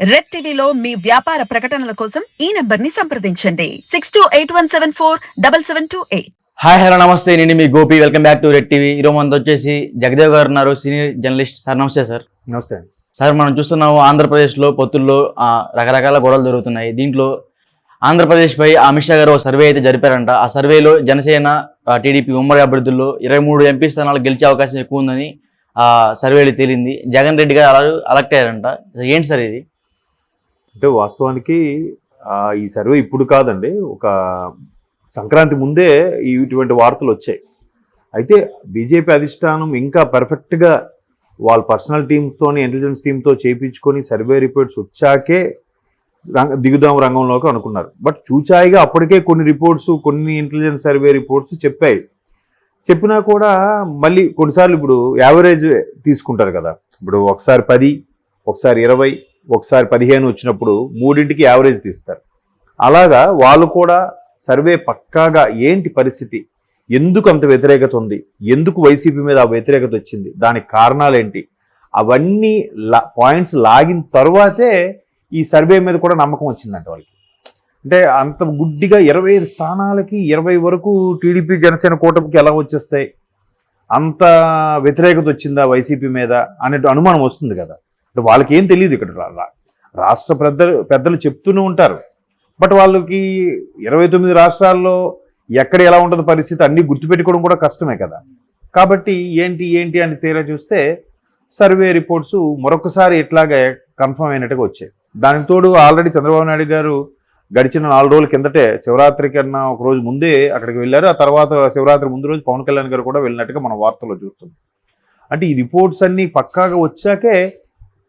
Red టీవీలో మీ వ్యాపార ప్రకటనల కోసం ఈ నంబర్ని సంప్రదించండి. Six two eight one seven four double seven two eight. Hi hello నమస్తే. నేను మీ Gopi. Welcome back to Red TV. ఈరోజు మనతో వచ్చేసి జగదేవ్ గారు ఉన్నారు సీనియర్ జర్నలిస్ట్. సార్ నమస్తే సార్. నమస్తే. సార్ మనం చూస్తున్నాము ఆంధ్రప్రదేశ్లో పొత్తుల్లో ఆ, రకరకాల గొడవలు జరుగుతున్నాయి. దీంట్లో ఆంధ్రప్రదేశ్పై అమిత్ షా గారు ఒక సర్వే అయితే జరిపారంట. ఆ సర్వేలో జనసేన టీడీపీ ఉమ్మడి అభ్యర్థుల్లో ఇరవై మూడు ఎంపీ స్థానాలు గెలిచే అవకాశం ఎక్కువ ఉందని ఆ సర్వేలో తేలింది. జగన్ రెడ్డి గారు అలా అలక్ట్ అయ్యారంట. ఏంటి సార్ ఇది? అంటే వాస్తవానికి ఈ సర్వే ఇప్పుడు కాదండి. ఒక సంక్రాంతి ముందే ఈ ఇటువంటి వార్తలు వచ్చాయి. అయితే బీజేపీ అధిష్టానం ఇంకా పర్ఫెక్ట్గా వాళ్ళ పర్సనల్ టీమ్స్తోని ఇంటెలిజెన్స్ టీమ్తో చేయించుకొని సర్వే రిపోర్ట్స్ వచ్చాకే రంగ దిగుదాం రంగంలోకి అనుకున్నారు. బట్ చూచాయిగా అప్పటికే కొన్ని రిపోర్ట్స్ కొన్ని ఇంటెలిజెన్స్ సర్వే రిపోర్ట్స్ చెప్పాయి. చెప్పినా కూడా మళ్ళీ కొన్నిసార్లు ఇప్పుడు యావరేజ్ తీసుకుంటారు కదా. ఇప్పుడు ఒకసారి పది ఒకసారి ఇరవై ఒకసారి పదిహేను వచ్చినప్పుడు మూడింటికి యావరేజ్ తీస్తారు. అలాగా వాళ్ళు కూడా సర్వే పక్కాగా ఏంటి పరిస్థితి? ఎందుకు అంత వ్యతిరేకత ఉంది? ఎందుకు వైసీపీ మీద ఆ వ్యతిరేకత వచ్చింది? దానికి కారణాలు ఏంటి అవన్నీ లా పాయింట్స్ లాగిన తర్వాతే ఈ సర్వే మీద కూడా నమ్మకం వచ్చిందంట వాళ్ళకి. అంటే అంత గుడ్డిగా ఇరవై ఐదు స్థానాలకి ఇరవై వరకు టీడీపీ జనసేన కూటమికి ఎలా వచ్చేస్తాయి? అంత వ్యతిరేకత వచ్చిందా వైసీపీ మీద? అనే అనుమానం వస్తుంది కదా. అంటే వాళ్ళకి ఏం తెలియదు ఇక్కడ రాష్ట్ర పెద్దలు పెద్దలు చెప్తూనే ఉంటారు. బట్ వాళ్ళకి ఇరవై తొమ్మిది రాష్ట్రాల్లో ఎక్కడ ఎలా ఉంటుంది పరిస్థితి అన్నీ గుర్తుపెట్టుకోవడం కూడా కష్టమే కదా. కాబట్టి ఏంటి ఏంటి అని తీరా చూస్తే సర్వే రిపోర్ట్స్ మరొకసారి ఇట్లాగే కన్ఫర్మ్ అయినట్టుగా వచ్చాయి. దానికి తోడు ఆల్రెడీ చంద్రబాబు నాయుడు గారు గడిచిన నాలుగు రోజుల కిందటే శివరాత్రి కన్నా ఒక రోజు ముందే అక్కడికి వెళ్ళారు. ఆ తర్వాత శివరాత్రి ముందు రోజు పవన్ కళ్యాణ్ గారు కూడా వెళ్ళినట్టుగా మనం వార్తల్లో చూస్తున్నాం. అంటే ఈ రిపోర్ట్స్ అన్నీ పక్కాగా వచ్చాకే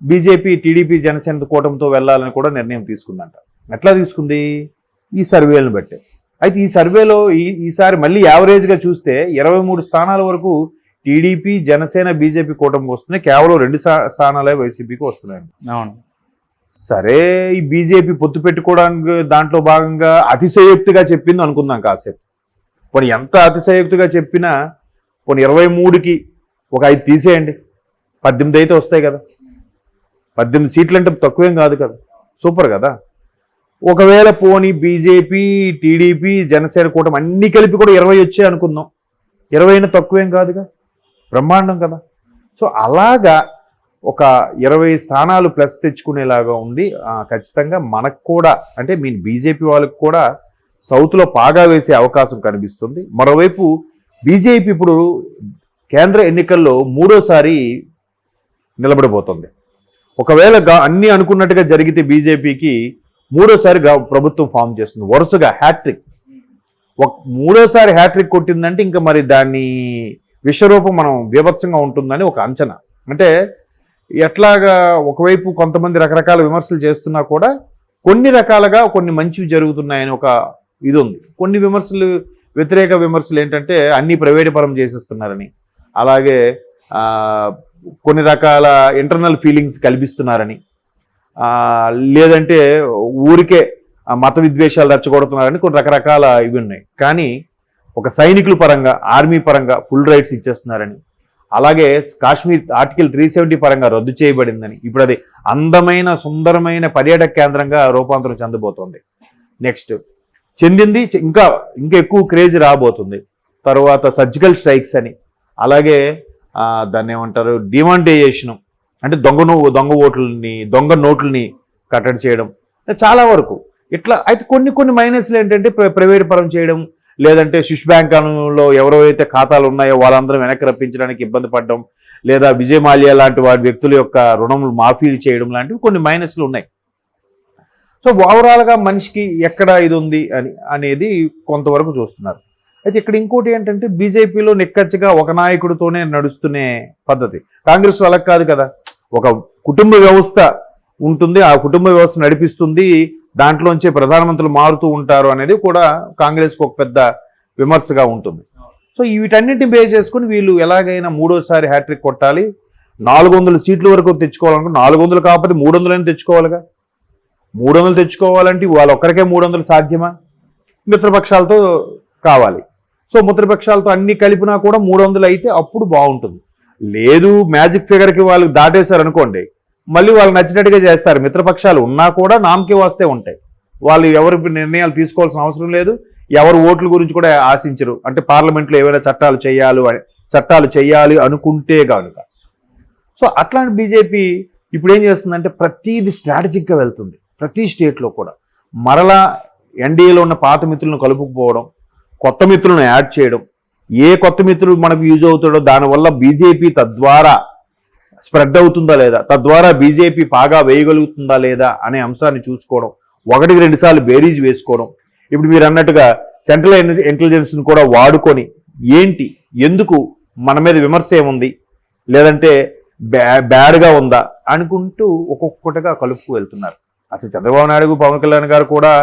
బీజేపీ టీడీపీ జనసేన కూటమితో వెళ్ళాలని కూడా నిర్ణయం తీసుకుందంట. ఎట్లా తీసుకుంది? ఈ సర్వేలను బట్టి. అయితే ఈ సర్వేలో ఈ ఈసారి మళ్ళీ యావరేజ్గా చూస్తే ఇరవై మూడు స్థానాల వరకు టీడీపీ జనసేన బీజేపీ కూటమికి వస్తున్నాయి. కేవలం రెండు స్థా- స్థానాలే వైసీపీకి వస్తున్నాయి అవును. సరే ఈ బీజేపీ పొత్తు పెట్టుకోవడానికి దాంట్లో భాగంగా అతిశయోక్తిగా చెప్పింది అనుకుందాం కాసేపు. పోనీ ఎంత అతిశయోక్తిగా చెప్పినా పోనీ ఇరవై మూడుకి ఒక ఐదు తీసేయండి. పద్దెనిమిది అయితే వస్తాయి కదా. పద్దెనిమిది సీట్లు అంటే తక్కువేం కాదు కదా. సూపర్ కదా. ఒకవేళ పోనీ బీజేపీ టీడీపీ జనసేన కూటమి అన్ని కలిపి కూడా ఇరవై వచ్చాయి అనుకుందాం. ఇరవై అయినా తక్కువేం కాదుగా. బ్రహ్మాండం కదా. సో అలాగా ఒక ఇరవై స్థానాలు ప్లస్ తెచ్చుకునేలాగా ఉంది. ఖచ్చితంగా మనకు కూడా అంటే మీ బీజేపీ వాళ్ళకి కూడా సౌత్లో పాగా వేసే అవకాశం కనిపిస్తుంది. మరోవైపు బీజేపీ ఇప్పుడు కేంద్ర ఎన్నికల్లో మూడోసారి నిలబడిపోతుంది ఒకవేళ అన్ని అనుకున్నట్టుగా జరిగితే బీజేపీకి మూడోసారి ప్రభుత్వం ఫామ్ చేస్తుంది. వరుసగా హ్యాట్రిక్. ఒక మూడోసారి హ్యాట్రిక్ కొట్టిందంటే ఇంకా మరి దాన్ని విశ్వరూపం మనం బీభత్సంగా ఉంటుందని ఒక అంచనా. అంటే ఎట్లాగా ఒకవైపు కొంతమంది రకరకాల విమర్శలు చేస్తున్నా కూడా కొన్ని రకాలుగా కొన్ని మంచివి జరుగుతున్నాయని ఒక ఇది ఉంది కొన్ని విమర్శలు వ్యతిరేక విమర్శలు ఏంటంటే అన్ని ప్రైవేట్ పరం చేసేస్తున్నారని. అలాగే కొన్ని రకాల ఇంటర్నల్ ఫీలింగ్స్ కల్పిస్తున్నారని. లేదంటే ఊరికే మత విద్వేషాలు రచ్చగొడుతున్నారని కొన్ని రకరకాల ఇవి ఉన్నాయి. కానీ ఒక సైనికుల పరంగా ఆర్మీ పరంగా ఫుల్ రైట్స్ ఇచ్చేస్తున్నారని. అలాగే కాశ్మీర్ ఆర్టికల్ త్రీ సెవెంటీ పరంగా రద్దు చేయబడిందని. ఇప్పుడు అది అందమైన సుందరమైన పర్యాటక కేంద్రంగా రూపాంతరం చెందబోతోంది. నెక్స్ట్ చెందింది ఇంకా ఇంకా ఎక్కువ క్రేజ్ రాబోతుంది. తర్వాత సర్జికల్ స్ట్రైక్స్ అని. అలాగే దాన్ని ఏమంటారు? డిమానిటైజేషన్. అంటే దొంగ నో- దొంగ ఓట్లని దొంగ నోట్లని కట్టడి చేయడం. చాలా వరకు. ఇట్లా అయితే కొన్ని కొన్ని మైనస్లు ఏంటంటే ప్ర- ప్రైవేట్ పరం చేయడం లేదంటే స్విష్ బ్యాంకులో ఎవరైతే ఖాతాలు ఉన్నాయో వాళ్ళందరం వెనక్కి రప్పించడానికి ఇబ్బంది పడడం లేదా విజయ్ మాల్యా లాంటి వారి వ్యక్తుల యొక్క రుణములు మాఫీలు చేయడం లాంటివి కొన్ని మైనస్లు ఉన్నాయి. సో ఓవరాల్గా మనిషికి ఎక్కడ ఇది ఉంది అని అనేది కొంతవరకు చూస్తున్నారు. అయితే ఇక్కడ ఇంకోటి ఏంటంటే బీజేపీలో నిక్కచ్చిగా ఒక నాయకుడితోనే నడుస్తునే పద్ధతి. కాంగ్రెస్ వాళ్ళకి కాదు కదా. ఒక కుటుంబ వ్యవస్థ ఉంటుంది ఆ కుటుంబ వ్యవస్థ నడిపిస్తుంది దాంట్లోంచే ప్రధానమంత్రులు మారుతూ ఉంటారు అనేది కూడా కాంగ్రెస్కి ఒక పెద్ద విమర్శగా ఉంటుంది. సో ఈ వీటన్నిటిని బేస్ చేసుకుని వీళ్ళు ఎలాగైనా మూడోసారి హ్యాట్రిక్ కొట్టాలి. నాలుగు వందల సీట్ల వరకు తెచ్చుకోవాలనుకో నాలుగు వందలు కాకపోతే మూడు వందలని తెచ్చుకోవాలిగా. మూడు వందలు తెచ్చుకోవాలంటే వాళ్ళ ఒక్కరికే మూడు వందలు సాధ్యమా? మిత్రపక్షాలతో కావాలి. సో మిత్రపక్షాలతో అన్ని కలిపినా కూడా మూడు వందలు అయితే అప్పుడు బాగుంటుంది. లేదు మ్యాజిక్ ఫిగర్కి వాళ్ళు దాటేశారు అనుకోండి మళ్ళీ వాళ్ళు నచ్చినట్టుగా చేస్తారు. మిత్రపక్షాలు ఉన్నా కూడా నామకే వస్తే ఉంటాయి. వాళ్ళు ఎవరు నిర్ణయాలు తీసుకోవాల్సిన అవసరం లేదు. ఎవరు ఓట్ల గురించి కూడా ఆశించరు. అంటే పార్లమెంట్లో ఏవైనా చట్టాలు చేయాలి అని చట్టాలు చేయాలి అనుకుంటే కనుక సో అట్లాంటి బీజేపీ ఇప్పుడు ఏం చేస్తుందంటే ప్రతిది స్ట్రాటజిక్గా వెళ్తుంది. ప్రతి స్టేట్లో కూడా. మరలా ఎన్డీఏలో ఉన్న పాత మిత్రులను కలుపుకుపోవడం కొత్త మిత్రులను యాడ్ చేయడం. ఏ కొత్త మిత్రుడు మనకు యూజ్ అవుతాడో దానివల్ల బీజేపీ తద్వారా స్ప్రెడ్ అవుతుందా లేదా తద్వారా బీజేపీ బాగా వేయగలుగుతుందా లేదా అనే అంశాన్ని చూసుకోవడం. ఒకటికి రెండుసార్లు బేరీజ్ వేసుకోవడం. ఇప్పుడు మీరు అన్నట్టుగా సెంట్రల్ ఇంటెలిజెన్స్ని కూడా వాడుకొని ఏంటి ఎందుకు మన మీద విమర్శ ఏముంది లేదంటే బ్యా బ్యాడ్గా ఉందా అనుకుంటూ ఒక్కొక్కటిగా కలుపుకు వెళ్తున్నారు. అసలు చంద్రబాబు నాయుడు పవన్ కళ్యాణ్ గారు కూడా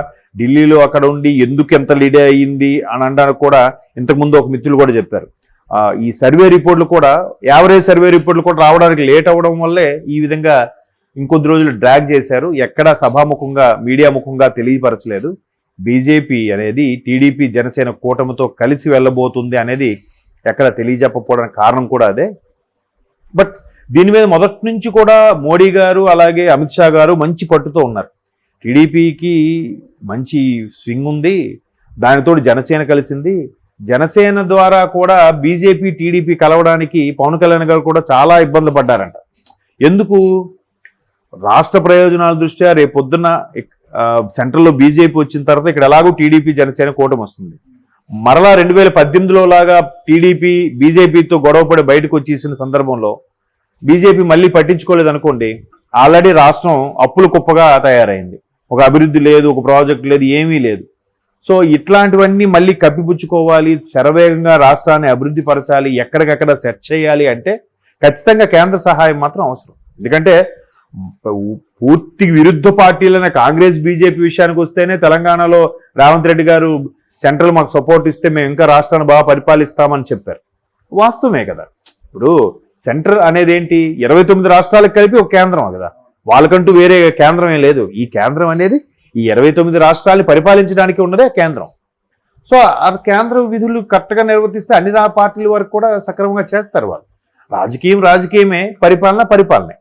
ఢిల్లీలో అక్కడ ఉండి ఎందుకు ఎంత లీడ్ అయ్యింది అని అనడానికి కూడా ఇంతకుముందు ఒక మిత్రులు కూడా చెప్పారు. ఈ సర్వే రిపోర్ట్లు కూడా యావరేజ్ సర్వే రిపోర్ట్లు కూడా రావడానికి లేట్ అవ్వడం వల్లే ఈ విధంగా ఇంకొద్ది రోజులు డ్రాగ్ చేశారు. ఎక్కడా సభాముఖంగా మీడియా ముఖంగా తెలియపరచలేదు. బీజేపీ అనేది టీడీపీ జనసేన కూటమితో కలిసి వెళ్ళబోతుంది అనేది ఎక్కడ తెలియజెప్పకపోవడానికి కారణం కూడా అదే. బట్ దీని మీద మొదటి నుంచి కూడా మోడీ గారు అలాగే అమిత్ షా గారు మంచి పట్టుతో ఉన్నారు. టీడీపీకి మంచి స్వింగ్ ఉంది. దానితో జనసేన కలిసింది. జనసేన ద్వారా కూడా బీజేపీ టీడీపీ కలవడానికి పవన్ కళ్యాణ్ గారు కూడా చాలా ఇబ్బంది పడ్డారంట. ఎందుకు? రాష్ట్ర ప్రయోజనాల దృష్ట్యా రేపు పొద్దున్న సెంట్రల్లో బీజేపీ వచ్చిన తర్వాత ఇక్కడ ఎలాగో టీడీపీ జనసేన కూటమి వస్తుంది. మరలా రెండు వేల పద్దెనిమిదిలో లాగా టీడీపీ బీజేపీతో గొడవపడి బయటకు వచ్చేసిన సందర్భంలో బీజేపీ మళ్ళీ పట్టించుకోలేదు అనుకోండి ఆల్రెడీ రాష్ట్రం అప్పుల కుప్పగా తయారైంది. ఒక అభివృద్ధి లేదు ఒక ప్రాజెక్ట్ లేదు ఏమీ లేదు. సో ఇట్లాంటివన్నీ మళ్ళీ కప్పిపుచ్చుకోవాలి శరవేగంగా రాష్ట్రాన్ని అభివృద్ధి పరచాలి ఎక్కడికక్కడ సెట్ చేయాలి అంటే ఖచ్చితంగా కేంద్ర సహాయం మాత్రం అవసరం. ఎందుకంటే పూర్తి విరుద్ధ పార్టీలైన కాంగ్రెస్ బీజేపీ విషయానికి వస్తేనే తెలంగాణలో రేవంత్ రెడ్డి గారు సెంట్రల్ మాకు సపోర్ట్ ఇస్తే మేము ఇంకా రాష్ట్రాన్ని బాగా పరిపాలిస్తామని చెప్పారు. వాస్తవమే కదా. ఇప్పుడు సెంటర్ అనేది ఏంటి ఇరవై తొమ్మిది రాష్ట్రాలకు కలిపి ఒక కేంద్రం కదా? వాళ్ళకంటూ వేరే కేంద్రం ఏం లేదు. ఈ కేంద్రం అనేది ఈ ఇరవై తొమ్మిది రాష్ట్రాన్ని పరిపాలించడానికి ఉన్నదే కేంద్రం. సో ఆ కేంద్ర విధులు కరెక్ట్గా నిర్వర్తిస్తే అన్ని రా- పార్టీల వరకు కూడా సక్రమంగా చేస్తారు వాళ్ళు. రాజకీయం రాజకీయమే పరిపాలన పరిపాలనే.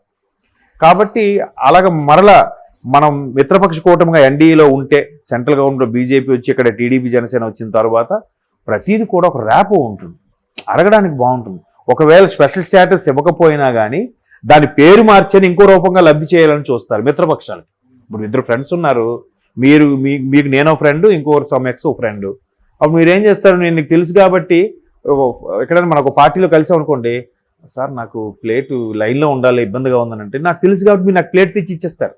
కాబట్టి అలాగ మరల మనం మిత్రపక్ష కూటమిగా ఎన్డీఏలో ఉంటే సెంట్రల్ గవర్నమెంట్లో బీజేపీ వచ్చి ఇక్కడ టీడీపీ జనసేన వచ్చిన తర్వాత ప్రతిదీ కూడా ఒక ర్యాప్ ఉంటుంది. అడగడానికి బాగుంటుంది. ఒకవేళ స్పెషల్ స్టేటస్ ఇవ్వకపోయినా కానీ దాని పేరు మార్చని ఇంకో రూపంగా లబ్ధి చేయాలని చూస్తారు మిత్రపక్షాలు ఇప్పుడు ఇద్దరు ఫ్రెండ్స్ ఉన్నారు. మీరు మీ మీకు నేనో ఫ్రెండ్ ఇంకో సమ్ ఎక్స్ ఫ్రెండ్ అప్పుడు మీరు ఏం చేస్తారు? నేను నీకు తెలుసు కాబట్టి ఎక్కడైనా మనకు పార్టీలో కలిసాం అనుకోండి సార్ నాకు ప్లేట్ లైన్లో ఉండాలి ఇబ్బందిగా ఉందని అంటే నాకు తెలుసు కాబట్టి మీరు నాకు ప్లేట్ తెచ్చి ఇచ్చేస్తారు.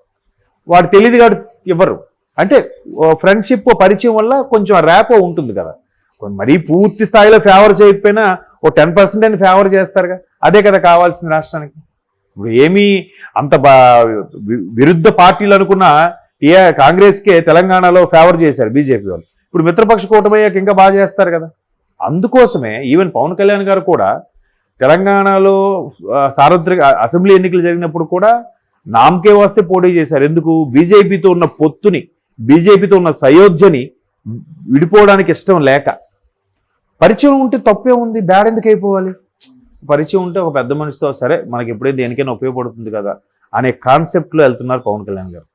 వాడు తెలియదు కాబట్టి ఇవ్వరు. అంటే ఫ్రెండ్షిప్ పరిచయం వల్ల కొంచెం ర్యాపో ఉంటుంది కదా. మరీ పూర్తి స్థాయిలో ఫేవర్ చేయకపోయినా ఓ టెన్ పర్సెంట్ అని ఫేవర్ చేస్తారుగా. అదే కదా కావాల్సింది రాష్ట్రానికి. ఇప్పుడు ఏమీ అంత విరుద్ధ పార్టీలు అనుకున్న ఏ కాంగ్రెస్కే తెలంగాణలో ఫేవర్ చేశారు బీజేపీ వాళ్ళు. ఇప్పుడు మిత్రపక్ష కూటమయ్యాక ఇంకా బాగా చేస్తారు కదా. అందుకోసమే ఈవెన్ పవన్ కళ్యాణ్ గారు కూడా తెలంగాణలో సార్వత్రిక అసెంబ్లీ ఎన్నికలు జరిగినప్పుడు కూడా నామకే వస్తే పోటీ చేశారు. ఎందుకు? బీజేపీతో ఉన్న పొత్తుని బీజేపీతో ఉన్న సయోధ్యని విడిపోవడానికి ఇష్టం లేక. పరిచయం ఉంటే తప్పే ఉంది బ్యాడ్ ఎందుకు అయిపోవాలి? పరిచయం ఉంటే ఒక పెద్ద మనిషితో సరే మనకి ఎప్పుడైతే దేనికైనా ఉపయోగపడుతుంది కదా అనే కాన్సెప్ట్లో వెళ్తున్నారు పవన్ కళ్యాణ్ గారు.